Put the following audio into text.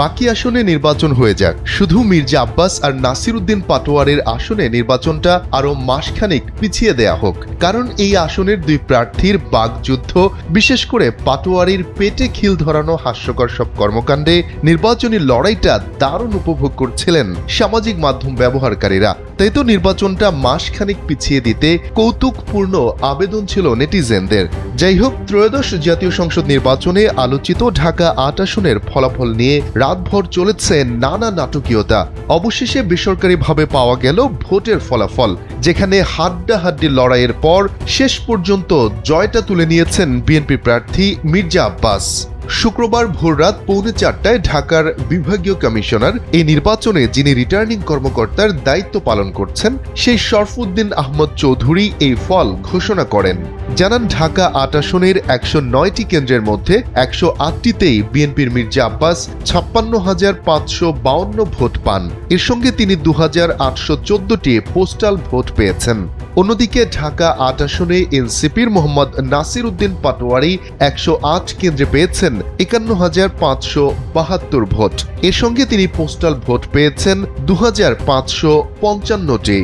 বাকি আসনে নির্বাচন হয়ে যাক। শুধু মির্জা আব্বাস আর নাসির উদ্দিন পাটোয়ারের আসনে নির্বাচনটা আরও মাসখানেক পিছিয়ে দেয়া হোক। কারণ এই আসনের দুই প্রার্থীর বাগযুদ্ধ বিশেষ করে পাটোয়ারির পেটে খিল ধরানো হাস্যকর সব কর্মকাণ্ডে নির্বাচনী লড়াইটা দারুণ উপভোগ করছিলেন সামাজিক মাধ্যম ব্যবহারকারীরা। তাই তো নির্বাচনটা মাসখানেক পিছিয়ে দিতে কৌতুকপূর্ণ আবেদন ছিল নেটিজেনদের। যাই হোক ত্রয়োদশ জাতীয় সংসদ নির্বাচনে আলোচিত ঢাকা আট আসনের ফলাফল নিয়ে রাতভর চলেছে নানা নাটকীয়তা। অবশেষে বেসরকারিভাবে পাওয়া গেল ভোটের ফলাফল, যেখানে হাড্ডাহাড্ডি লড়াইয়ের পর শেষ পর্যন্ত জয়টা তুলে নিয়েছেন বিএনপি প্রার্থী মির্জা আব্বাস। শুক্রবার ভোররাত পৌনে চারটায় ঢাকার বিভাগীয় কমিশনার এই নির্বাচনে যিনি রিটার্নিং কর্মকর্তার দায়িত্ব পালন করছেন, সেই শরফুদ্দিন আহমদ চৌধুরী এই ফল ঘোষণা করেন। জানান ঢাকা আট আসনের একশো নয়টি কেন্দ্রের মধ্যে একশো আটটিতেই বিএনপির মির্জা আব্বাস ছাপ্পান্ন হাজার পাঁচশো বাউন্ন ভোট পান। এর সঙ্গে তিনি দু হাজার আটশো চোদ্দটি পোস্টাল ভোট পেয়েছেন। অন্যদিকে ঢাকা আট আসনে এনসিপির মোহাম্মদ নাসির উদ্দিন পাটোয়ারি একশো আট কেন্দ্রে পেয়েছেন একান্ন হাজার পাঁচশো বাহাত্তর ভোট। এর সঙ্গে তিনি পোস্টাল ভোট পেয়েছেন দু হাজার পাঁচশো পঞ্চান্নটি।